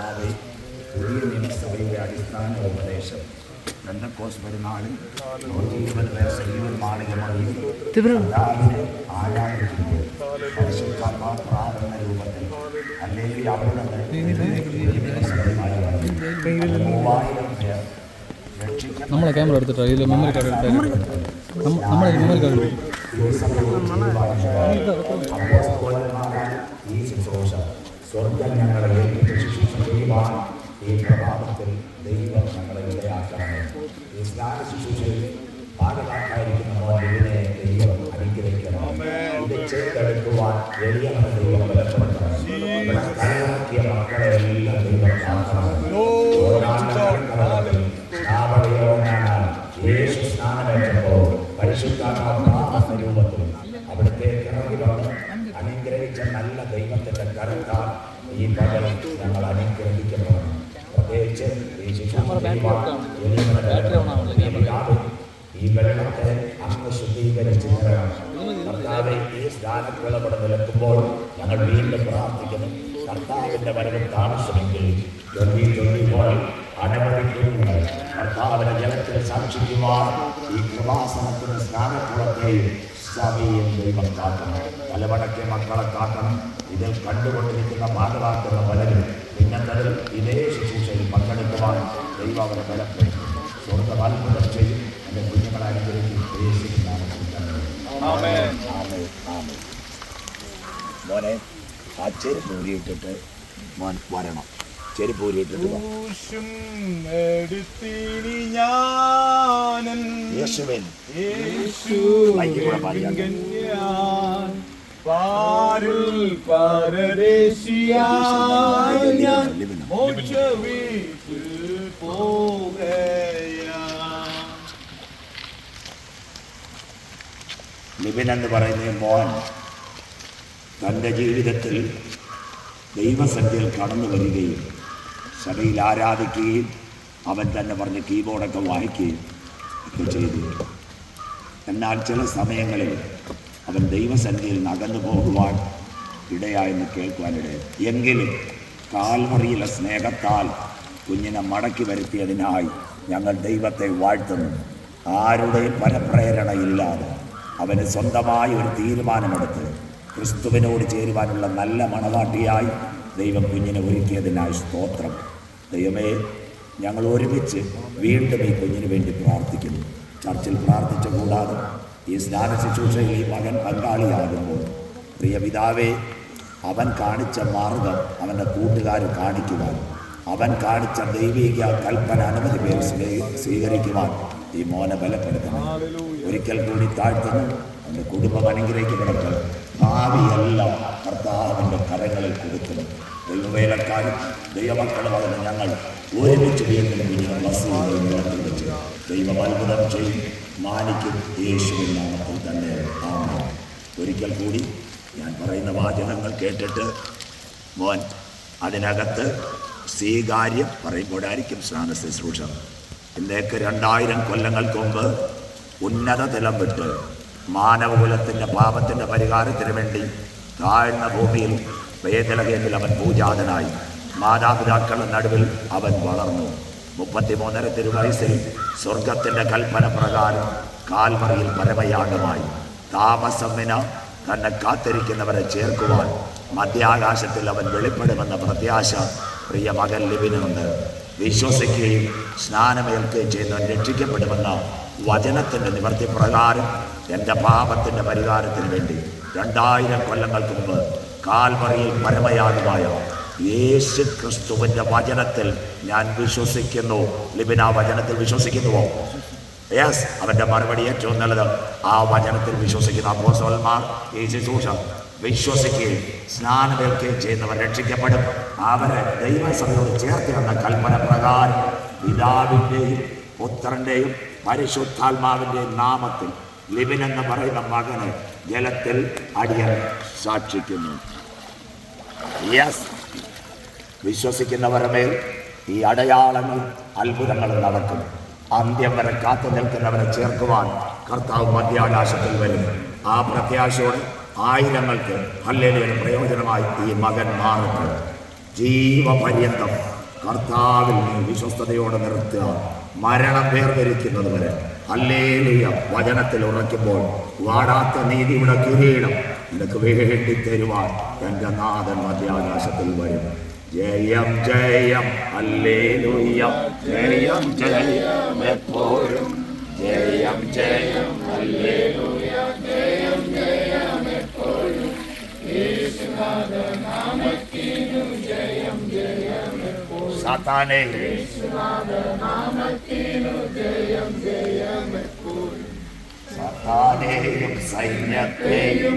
കർത്താവെ പുതിയ നിയമസഭയുടെ അടിസ്ഥാന ഉപദേശം. ബന്ധക്കോസ് പെരുന്നാളിൽ നൂറ്റി ഇരുപത് പേർ സജീവൻ മാളികമായി കർത്താവിനെ ആരാധിക്കുമ്പോൾ പരിശുദ്ധാത്മാ പ്രാർത്ഥന രൂപത്തിൽ അല്ലെങ്കിൽ അവിടെ മൂവായിരം പേർ നമ്മളെ ക്യാമറ എടുത്തിട്ടോ ഇതിൽ മെമ്മറി കാർഡ് എടുത്താൽ നമ്മളെ മെമ്മറി കാർഡ് എടുത്തു? സ്വർഗം ഞങ്ങളെ ഏൽപ്പിച്ച ശുശ്രൂഷ ചെയ്യുവാൻ ഈ പ്രഭാതത്തിൽ ദൈവം ഞങ്ങളെ ഇടയാക്കണമേ ഈ സ്നാന ശുശ്രൂഷയിൽ ഭാഗമാക്കായിരിക്കുന്ന മോനെ ദൈവം അനുഗ്രഹിക്കണം. ഇത് ചെയ്തെടുക്കുവാൻ എളിയവനെ ദൈവം ബലപ്പെടുത്തണം. കലയാക്കിയ മക്കളെ എല്ലാം ദൈവം കാണണം യേശു സ്നാനമേറ്റപ്പോൾ പരിശുദ്ധാത്മാവെന്ന രൂപത്തിൽ വന്ന് അനുഗ്രഹിച്ച നല്ല ദൈവത്തെ കരത്താൽ ഈ പകരം ഞങ്ങൾ അനുഗ്രഹിക്കപ്പെടണം പ്രത്യേകിച്ച് ഈ ശിശു ഈ വെള്ളത്തെ അങ്ങ് ശുദ്ധീകരിച്ച് കർത്താവെ ഈ സ്ഥാനത്തുകൾ അവിടെ നിൽക്കുമ്പോൾ ഞങ്ങൾ വീണ്ടും പ്രാർത്ഥിക്കുന്നു. കർത്താവിന്റെ വരവ് താമസമെങ്കിൽ ട്വന്റി ട്വന്റി പോയി അനവധി കർത്താവിനെ ജലത്തിൽ സാക്ഷിക്കുവാൻ ഈ കൃപാസനത്തിന് സ്നാനക്കുളത്തെയും സഭയും ദൈവം കാക്കണം പലവടക്കെ മക്കളെ കാക്കണം. ഇതിൽ കണ്ടുകൊണ്ടിരിക്കുന്ന മാതാക്കുന്ന പലരും ഇന്നത്തതിൽ ഇതേ ശുശ്രൂഷയിൽ പങ്കെടുക്കുവാൻ ദൈവം അവരെ ബലപ്പെടുത്തും സ്വർഗ അത്ഭുതം ചെയ്യും. എന്റെ കുഞ്ഞുങ്ങളെ അനുഗ്രഹിക്കും. മോനെ ആ ചെരുപ്പ് ഊരിയിട്ടിട്ട് മോൻ വരണം. ചെരുപ്പ് ഊരിയിട്ടിട്ട് യേശുവിൻ. യേശു പാരിൽ ലിബിൻ എന്ന് പറയുന്ന മോൻ തന്റെ ജീവിതത്തിൽ ദൈവസന്ധ്യയിൽ കടന്നു വരികയും സഭയിൽ ആരാധിക്കുകയും അവൻ തന്നെ പറഞ്ഞ് കീബോർഡൊക്കെ വായിക്കുകയും ഒക്കെ ചെയ്തു. എന്നാൽ ചില സമയങ്ങളിൽ അവൻ ദൈവസന്ധ്യയിൽ നകന്നു പോകുവാൻ ഇടയായെന്ന് കേൾക്കുവാനിടയായി എങ്കിലും കാൽമറിയിലെ സ്നേഹത്താൽ കുഞ്ഞിനെ മടക്കി വരുത്തിയതിനായി ഞങ്ങൾ ദൈവത്തെ വാഴ്ത്തുന്നു. ആരുടെയും പരപ്രേരണയില്ലാതെ അവന് സ്വന്തമായി ഒരു തീരുമാനമെടുത്ത് ക്രിസ്തുവിനോട് ചേരുവാനുള്ള നല്ല മണവാട്ടിയായി ദൈവം കുഞ്ഞിനെ ഒരുക്കിയതിനായി സ്തോത്രം. ദൈവമേ ഞങ്ങൾ ഒരുമിച്ച് വീണ്ടും ഈ കുഞ്ഞിന് വേണ്ടി പ്രാർത്ഥിക്കുന്നു. ചർച്ചിൽ പ്രാർത്ഥിച്ച കൂടാതെ ഈ സ്നാന ശുശ്രൂഷയിൽ ഈ മകൻ പങ്കാളിയാകുമ്പോൾ പ്രിയ പിതാവേ അവൻ കാണിച്ച മാർഗം അവന്റെ കൂട്ടുകാർ കാണിക്കുവാൻ അവൻ കാണിച്ച ദൈവിക കൽപ്പന അനവധി പേർ സ്വീകരിക്കുവാൻ ഈ മോനെ ബലപ്പെടുത്തണം. ഒരിക്കൽ കൂടി താഴ്ത്തുന്നു അവന്റെ കുടുംബം അനുഗ്രഹിക്കപ്പെടട്ടെ ഭാവിയെല്ലാം കർത്താവിന്റെ കരങ്ങളിൽ കൊടുക്കണം. ദൈവവേലക്കാരും ദൈവമക്കളും അതിന് ഞങ്ങൾ ഒരുമിച്ച് വീണ്ടും വെച്ച് ദൈവം അത്ഭുതം ചെയ്യും. മാനിക്കും യേശുവിൻ നാമത്തിൽ തന്നെ. ആമേൻ. ഒരിക്കൽ കൂടി ഞാൻ പറയുന്ന വാചകങ്ങൾ കേട്ടിട്ട് മോൻ അതിനകത്ത് സ്വീകാര്യം പറയുമ്പോഴായിരിക്കും സ്നാന ശുശ്രൂഷ. ഇന്നേക്ക് രണ്ടായിരം കൊല്ലങ്ങൾക്ക് മുമ്പ് ഉന്നത തലം വിട്ട് മാനവകുലത്തിന്റെ പാപത്തിന്റെ പരിഹാരത്തിന് വേണ്ടി താഴ്ന്ന ഭൂമിയിൽ വേദലകേന്ദ്രിൽ അവൻ പൂജാതനായി. മാതാപിതാക്കളുടെ നടുവിൽ അവൻ വളർന്നു. മുപ്പത്തിമൂന്നര തിരുവയസ്സിൽ സ്വർഗത്തിന്റെ കൽപ്പന പ്രകാരം കാൽമറിയിൽ പരമയാഗമായി. താമസമിന തന്നെ കാത്തിരിക്കുന്നവരെ ചേർക്കുവാൻ മധ്യാകാശത്തിൽ അവൻ വെളിപ്പെടുമെന്ന പ്രത്യാശ പ്രിയ മകൻ ലിബിനുണ്ട്. വിശ്വസിക്കുകയും സ്നാനമേൽക്കുകയും ചെയ്യുന്നവൻ രക്ഷിക്കപ്പെടുമെന്ന വചനത്തിന്റെ നിവർത്തി പ്രകാരം എന്റെ പാപത്തിന്റെ പരിഹാരത്തിന് വേണ്ടി രണ്ടായിരം കൊല്ലങ്ങൾക്ക് മുമ്പ് കാൽമറിയിൽ പരമയാഗമായ യേശു ക്രിസ്തുവിന്റെ വചനത്തിൽ ഞാൻ വിശ്വസിക്കുന്നു. ലിബിൻ ആ വചനത്തിൽ വിശ്വസിക്കുന്നുവോ? യെസ് അവന്റെ മറുപടി ഏറ്റവും നല്ലത്. ആ വചനത്തിൽ വിശ്വസിക്കുന്ന അപ്പോസവന്മാർ ഈ ശുശ്രൂഷ വിശ്വസിക്കുകയും സ്നാനമേൽക്കുകയും ചെയ്യുന്നവർ രക്ഷിക്കപ്പെടും. അവരെ ദൈവസഭയോട് ചേർത്ത് വന്ന കൽപ്പന പ്രകാരം പിതാവിന്റെയും പുത്രന്റെയും പരിശുദ്ധാത്മാവിന്റെയും നാമത്തിൽ ലിബിൻ എന്ന് പറയുന്ന മകനെ ജലത്തിൽ അടിയൻ സാക്ഷിക്കുന്നു. യെസ് വിശ്വസിക്കുന്നവരുടെ മേൽ ഈ അടയാളങ്ങളും അത്ഭുതങ്ങളും നടക്കും. അന്ത്യം വരെ കാത്തു നിൽക്കുന്നവരെ ചേർക്കുവാൻ കർത്താവ് മധ്യാകാശത്തിൽ വരും. ആ പ്രത്യാശയോടെ ആയിരങ്ങൾക്ക് അല്ലെങ്കിൽ പ്രയോജനമായി ഈ മകൻ മാറട്ടെ. ജീവപര്യന്തം കർത്താവിൽ വിശ്വസ്തയോടെ നിർത്തുക. മരണം വേർതിരിക്കുന്നത് വരെ. അല്ലേലിയ വചനത്തിൽ ഉറയ്ക്കുമ്പോൾ വാടാത്ത നീതിയുടെ കിരീടം നിനക്ക് വേണ്ടി തരുവാൻ എന്റെ നാഥൻ മധ്യാകാശത്തിൽ വരും. ജയം ജയം അല്ലേലുയ ജയം ജയം എപ്പോഴും. ജയം ജയം അല്ലേലുയ ജയം ജയം എപ്പോഴും. സാത്താനെ. സാത്താനെയും സൈന്യത്തെയും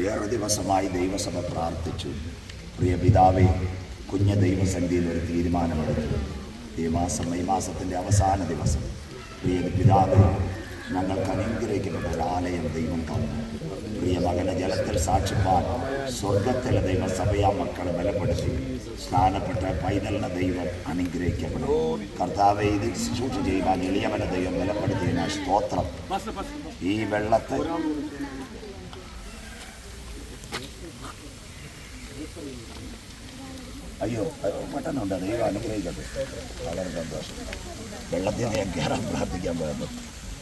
ഏറെ ദിവസമായി ദൈവസഭ പ്രാർത്ഥിച്ചു. പ്രിയ പിതാവേ കുഞ്ഞ ദൈവസന്ധിയിൽ ഒരു തീരുമാനമെടുത്തു. ഈ മാസം ഈ മാസത്തിന്റെ അവസാന ദിവസം. പ്രിയ പിതാവേ ഞങ്ങൾക്ക് അനുഗ്രഹിക്കപ്പെട്ട ഒരു ആലയം ദൈവം തന്നു. പ്രിയ മകനെ ജലത്തിൽ സാക്ഷിപ്പാൻ സ്വർഗത്തിലെ ദൈവം സഭയാ മക്കളെ ബലപ്പെടുത്തി. സ്നാനപ്പെട്ട പൈതലിനെ ദൈവം അനുഗ്രഹിക്കപ്പെടും കർത്താവെ ഇത് ശുശ്രൂഷ ചെയ്യുവാൻ എളിയവനെ ദൈവം ബലപ്പെടുത്തിയതിനാൽ സ്തോത്രം. ഈ വെള്ളത്തെ അയ്യോ പെട്ടെന്നുണ്ട് ദൈവം അനുഗ്രഹിക്കട്ടെ. വളരെ സന്തോഷം. വെള്ളത്തിൽ ഞാൻ കയറാൻ പ്രാർത്ഥിക്കാൻ പോയപ്പോൾ